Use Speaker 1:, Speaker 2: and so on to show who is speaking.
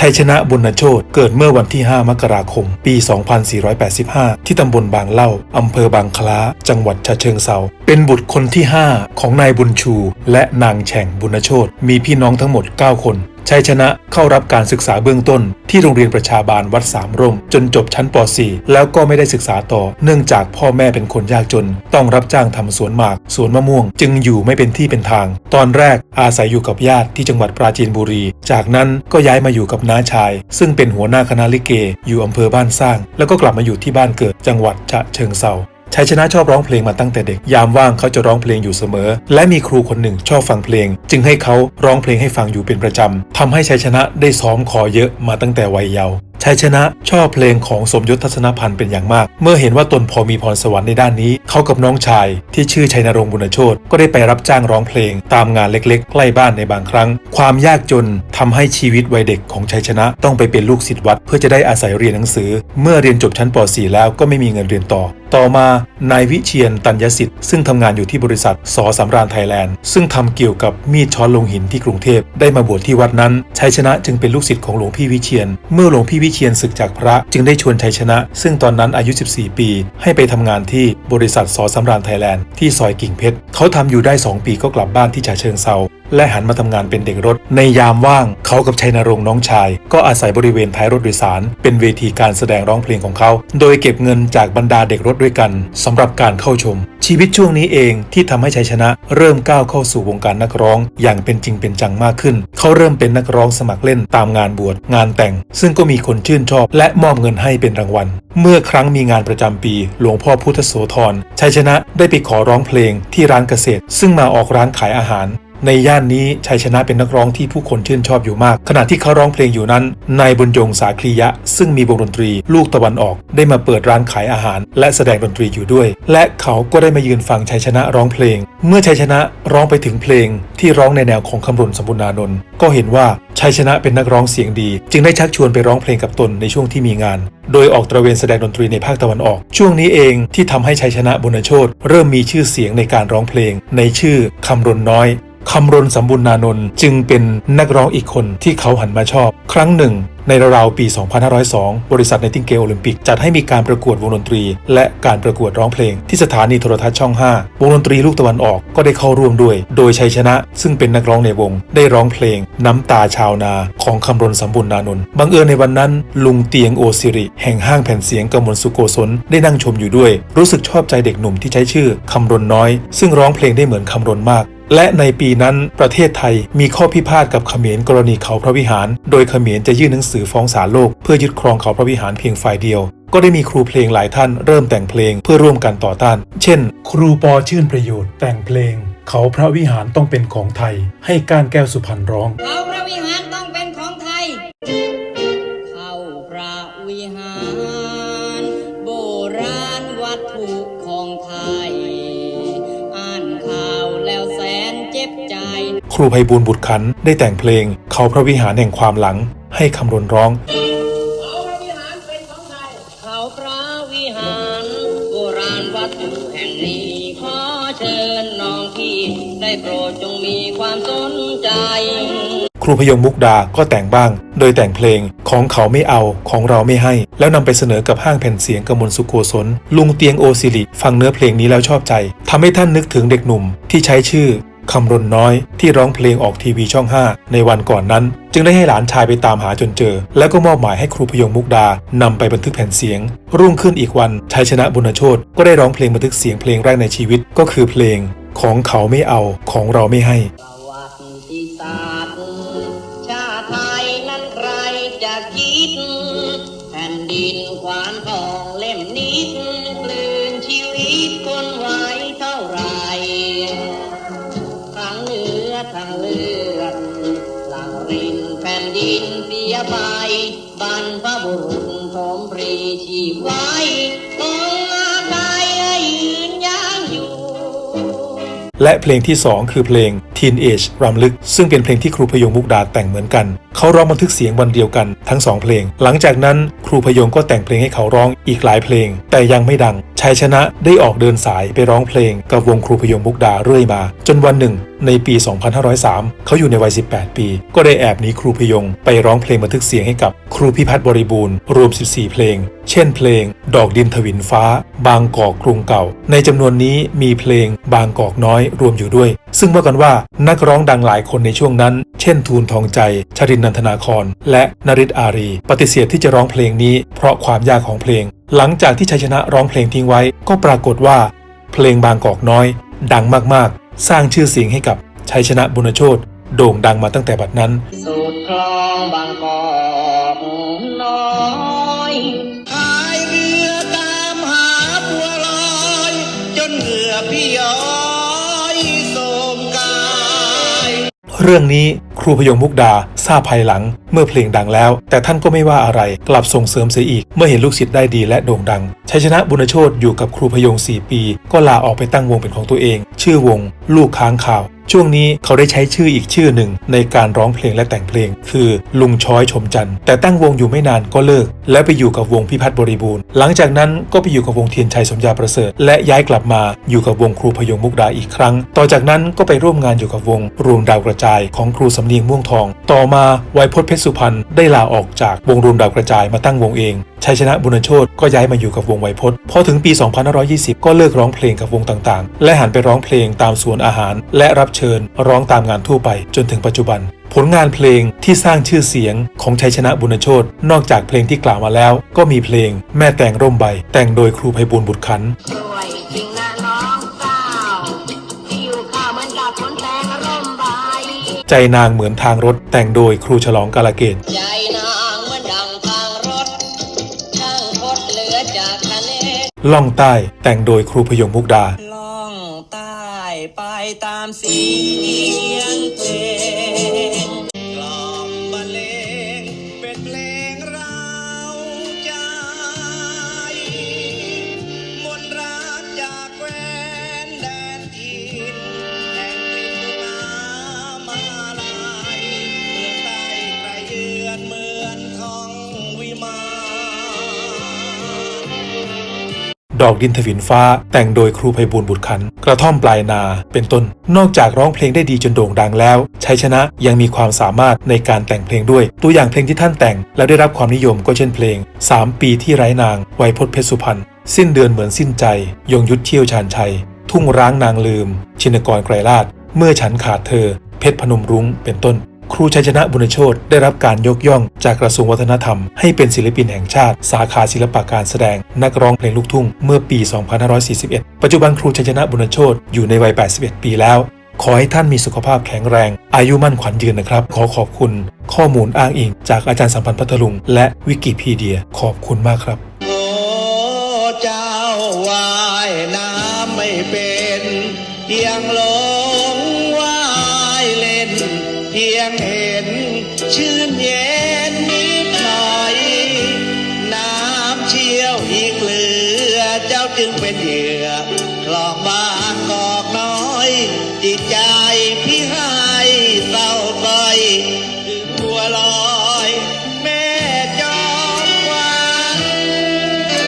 Speaker 1: ชัยชนะบุญโชตเกิดเมื่อวันที่ 5 มกราคม ปี 2485 ที่ตำบลบางเล่า อำเภอบางคล้า จังหวัดฉะเชิงเซา เป็นบุตรคนที่ 5 ของนายบุญชู และนางแฉ่งบุญโชตมีพี่น้องทั้งหมด 9 คน ชัยชนะเข้ารับการศึกษาเบื้องต้น ที่โรงเรียนประชาบาลวัดสามร่ม จนจบชั้นป .4 แล้วก็ไม่ได้ศึกษาต่อ เนื่องจากพ่อแม่เป็นคนยากจน ต้องรับจ้างทำสวนหมาก สวนมะม่วง จึงอยู่ไม่เป็นที่เป็นทาง ตอนแรกอาศัยอยู่กับญาติที่จังหวัดปราจีนบุรี จากนั้นก็ย้ายมาอยู่กับน้าชาย ซึ่งเป็นหัวหน้าคณะลิเก อยู่อำเภอบ้านสร้าง แล้วก็กลับมาอยู่ที่บ้านเกิดจังหวัดฉะเชิงเซา ชัยชนะชอบร้องเพลงมาตั้งแต่เด็ก ยามว่างเขาจะร้องเพลงอยู่เสมอ และมีครูคนหนึ่งชอบฟังเพลง จึงให้เขาร้องเพลงให้ฟังอยู่เป็นประจำทำให้ชัยชนะได้ซ้อมคอเยอะมาตั้งแต่วัยเยาว์ ชัยชนะชอบเพลงของสมยศทัศนพันธ์เป็นอย่างมาก เมื่อเห็นว่าตนพอมีพรสวรรค์ในด้านนี้ เขากับน้องชายที่ชื่อชัยนรงค์บุญโชตก็ได้ไปรับจ้างร้องเพลง ตามงานเล็กๆ ใกล้บ้านในบางครั้ง ความยากจนทำให้ชีวิตวัยเด็กของชัยชนะ ต้องไปเป็นลูกศิษย์วัด เพื่อจะได้อาศัยเรียนหนังสือ เมื่อเรียนจบชั้นป .4 แล้วก็ไม่มีเงินเรียนต่อ ต่อมานายวิเชียนตัญญสิทธิ์ซึ่งทำงานอยู่ที่บริษัทสอสำราญไทยแลนด์ซึ่งทำเกี่ยวกับมีดช้อนลงหินที่กรุงเทพได้มาบวชที่วัดนั้นชัยชนะจึงเป็นลูกศิษย์ของหลวงพี่วิเชียน เมื่อหลวงพี่วิเชียนศึกจากพระจึงได้ชวนชัยชนะ ซึ่งตอนนั้นอายุ 14 ปี ให้ไปทำงานที่บริษัทสอสำราญไทยแลนด์ที่ซอยกิ่งเพชรเขาทำอยู่ได้ 2 ปีก็กลับบ้านที่ฉะเชิงเซาและหันมาทำงานเป็นเด็กรถ ในยามว่างเขากับชัยนรงค์น้องชาย ก็อาศัยบริเวณท้ายรถโดยสาร เป็นเวทีการแสดงร้องเพลงของเขา โดยเก็บเงินจากบรรดาเด็กรถด้วยกันสำหรับการเข้าชม ชีวิตช่วงนี้เองที่ทำให้ชัยชนะเริ่มก้าวเข้าสู่วงการนักร้อง อย่างเป็นจริงเป็นจังมากขึ้น เขาเริ่มเป็นนักร้องสมัครเล่นตามงานบวชงานแต่ง ซึ่งก็มีคนชื่นชอบ และมอบเงินให้เป็นรางวัล เมื่อครั้งมีงานประจำปี หลวงพ่อพุทธโสธรชัยชนะได้ไปขอร้องเพลงที่ร้านเกษตร ซึ่งมาออกร้านขายอาหาร ในย่านนี้ชัยชนะเป็นนักร้องที่ผู้คนชื่นชอบอยู่มาก ขณะที่เขาร้องเพลงอยู่นั้น นายบุญยงสาคลียะ ซึ่งมีวงดนตรีลูกตะวันออก ได้มาเปิดร้านขายอาหาร และแสดงดนตรีอยู่ด้วย และเขาก็ได้มายืนฟังชัยชนะร้องเพลง เมื่อชัยชนะร้องไปถึงเพลง ที่ร้องในแนวของคำรณสมบุญนานนท์ก็เห็นว่าชัยชนะเป็นนักร้องเสียงดี จึงได้ชักชวนไปร้องเพลงกับตนในช่วงที่มีงาน โดยออกตระเวนแสดงดนตรีในภาคตะวันออก ช่วงนี้เองที่ทำให้ชัยชนะบุญโชตเริ่มมีชื่อเสียงในการร้องเพลง ในชื่อคำรณน้อย คำรณสมบุญนานนท์จึงเป็นนักร้องอีกคนที่เขาหันมาชอบ ครั้งหนึ่ง ในราวปี 2502 บริษัทในติงเกลโอลิมปิก จัดให้มีการประกวดวงดนตรี และการประกวดร้องเพลง ที่สถานีโทรทัศน์ช่อง 5 วงดนตรีลูกตะวันออกก็ได้เข้าร่วมด้วย โดยชัยชนะ ซึ่งเป็นนักร้องในวง ได้ร้องเพลง น้ำตาชาวนาของคำรณสมบุญนานนท์บังเอิญในวันนั้น ลุงเตียงโอซิริ แห่งห้างแผ่นเสียงกมลสุโกศลได้นั่งชมอยู่ด้วย รู้สึกชอบใจเด็กหนุ่มที่ใช้ชื่อคำรณน้อย ซึ่งร้องเพลงได้เหมือนคำรณมาก และในปีนั้นประเทศไทยมีข้อพิพาทกับเขมรกรณีเขาพระวิหาร โดยเขมรจะยื่นหนังสือฟ้องศาลโลกเพื่อยึดครองเขาพระวิหารเพียงฝ่ายเดียว ก็ได้มีครูเพลงหลายท่านเริ่มแต่งเพลงเพื่อร่วมกันต่อต้าน เช่น ครูปอชื่นประโยชน์แต่งเพลง เขาพระวิหารต้องเป็นของไทย ให้การแก้วสุพรรณร้อง
Speaker 2: เขาพระวิหาร
Speaker 1: ครูไพบูลย์บุตรขันธ์ได้แต่งเพลง เขาพระวิหารแห่งความหลัง ให้คำรณร้อง
Speaker 2: เขาพระวิหารโบราณวัตถุแห่งนี้ขอเชิญน้องพี่ได้โปรดจงมีความสนใจ
Speaker 1: ครูพยงมุกดาก็แต่งบ้าง โดยแต่งเพลงของเขาไม่เอาของเราไม่ให้ แล้วนำไปเสนอกับห้างแผ่นเสียงกมลสุโกศลลุงเตียงโอซิลิฟังเนื้อเพลงนี้แล้วชอบใจทำให้ท่านนึกถึงเด็กหนุ่มที่ใช้ชื่อ คำรณน้อยที่ร้องเพลงออกทีวีช่อง 5 ในวันก่อนนั้น จึงได้ให้หลานชายไปตามหาจนเจอ แล้วก็มอบหมายให้ครูพยงมุกดานำไปบันทึกแผ่นเสียง รุ่งขึ้นอีกวันชัยชนะบุญโชตก็ได้ร้องเพลงบันทึกเสียงเพลงแรกในชีวิตก็คือเพลงของเขาไม่เอาของเราไม่ให้
Speaker 2: ประวัติศาสตร์ชาติไทยนั้นใครจะคิดแผ่นดินขวานทองเล่มนิด เสียไปบรรพบุรุษทมปรีชีพไว้องอาไทยยืนยางอยู่
Speaker 1: และเพลงที่ 2 คือเพลง Teenage รำลึก ซึ่งเป็นเพลงที่ครูพยงมุกดาแต่งเหมือนกัน เขาร้องบันทึกเสียงวันเดียวกันทั้งสองเพลง หลังจากนั้นครูพยงก็แต่งเพลงให้เขาร้องอีกหลายเพลง แต่ยังไม่ดัง ชัยชนะได้ออกเดินสายไปร้องเพลงกับวงครูพยงมุกดาเรื่อยมา จนวันหนึ่ง ในปี 2503 เขาอยู่ในวัย 18 ปี ก็ได้แอบหนีครูพยงไปร้องเพลงบันทึกเสียงให้กับครูพิพัฒน์บริบูรณ์รวม 14 เพลง เช่นเพลง ดอกดินถวินฟ้า บางกอกกรุงเก่า ในจำนวนนี้มีเพลงบางกอกน้อยรวมอยู่ด้วย ซึ่งว่ากันว่านักร้องดังหลายคนในช่วงนั้น เช่นทูลทองใจ ชรินนันทนาคร และนริศอารี ปฏิเสธที่จะร้องเพลงนี้เพราะความยากของเพลง หลังจากที่ชัยชนะร้องเพลงทิ้งไว้ ก็ปรากฏว่า เพลงบางกอกน้อย ดังมากๆ สร้างชื่อเสียงให้กับชัยชนะบุญโชตโด่งดังมาตั้งแต่บัดนั้น
Speaker 3: สูตรคลองบางกอกน้อยพายเรือตามหาบัวลอย จนเหงื่อพี่ยอ
Speaker 1: เรื่องนี้ครูพยงมุกดาทราบภายหลังเมื่อเพลงดังแล้ว แต่ท่านก็ไม่ว่าอะไรกลับส่งเสริมเสียอีก เมื่อเห็นลูกศิษย์ได้ดีและโด่งดังชัยชนะบุญโชตอยู่กับครูพยง 4 ปี ก็ลาออกไปตั้งวงเป็นของตัวเอง ชื่อวง ลูกค้างข่าว ช่วงนี้เขาได้ใช้ชื่ออีกชื่อหนึ่งในการร้องเพลงและแต่งเพลง คือลุงช้อยชมจันทร์แต่ตั้งวงอยู่ไม่นานก็เลิก และไปอยู่กับวงพิพัฒน์บริบูรณ์ หลังจากนั้นก็ไปอยู่กับวงเทียนชัยสมยาประเสริฐ และย้ายกลับมาอยู่กับวงครูพยงมุกดาอีกครั้ง ต่อจากนั้นก็ไปร่วมงานอยู่กับวงรวงดาวกระจายของครูสำเนียงม่วงทอง ต่อมาไวยพจน์เพชรสุพรรณได้ลาออกจากวงรวงดาวกระจายมาตั้งวงเองชัยชนะบุญโชตก็ย้ายมาอยู่กับวงไวยพจน์พอถึงปี 2520 ก็เลิกร้องเพลงกับวงต่างๆ และหันไปร้องเพลงตามสวนอาหาร และรับเชิญ ร้องตามงานทั่วไปจนถึงปัจจุบัน ผลงานเพลงที่สร้างชื่อเสียงของชัยชนะบุญโชตนอกจากเพลงที่กล่าวมาแล้ว ก็มีเพลงแม่แต่งร่มใบ แต่งโดยครูไพบูลบุตรขัน
Speaker 3: ใจ
Speaker 1: นางเหมือนทางรถ แต่งโดยครูฉลองกาลเกต
Speaker 3: ใจนางเหมือนดังทางรถช่างพดเหลือจากทะเล
Speaker 1: ล่องใต้แต่งโดยครูพยงมุกดา
Speaker 3: ตามเสียงเพลง ดอ
Speaker 1: กดินถวินฟ้า แต่งโดยครูไพบูลบุตรขัน กระท่อมปลายนา เป็นต้น นอกจากร้องเพลงได้ดีจนโด่งดังแล้ว ชัยชนะยังมีความสามารถในการแต่งเพลงด้วย ตัวอย่างเพลงที่ท่านแต่ง แล้วได้รับความนิยมก็เช่นเพลง 3 ปีที่ไร้นาง ไวยพจน์เพชรสุพรรณ สิ้นเดือนเหมือนสิ้นใจ ยงยุทธเที่ยวชาญชัย ทุ่งร้างนางลืม ชินกรไกรลาด เมื่อฉันขาดเธอ เพชรพนมรุ้ง เป็นต้น ครูชัยชนะบุญโชตได้รับการยกย่องจากกระทรวงวัฒนธรรม ให้เป็นศิลปินแห่งชาติ สาขาศิลปะการแสดง นักร้องเพลงลูกทุ่ง เมื่อปี 2541 ปัจจุบันครูชัยชนะบุญโชตอยู่ในวัย 81 ปีแล้ว ขอให้ท่านมีสุขภาพแข็งแรง อายุมั่นขวัญยืนนะครับ ขอขอบคุณ ข้อมูลอ้างอิง จากอาจารย์สัมพันธ์พัทลุง และวิกิพีเดีย ขอบคุณมากครับ
Speaker 3: โอ้เจ้าวายน้ำไม่เป็นเพียงลง ยงเห็น ชื่นเย็นนิดหน่อย น้ำเชี่ยวอีกเหลือ เจ้าจึงเป็นเหยื่อคลองบ้านกอกน้อยจิตใจ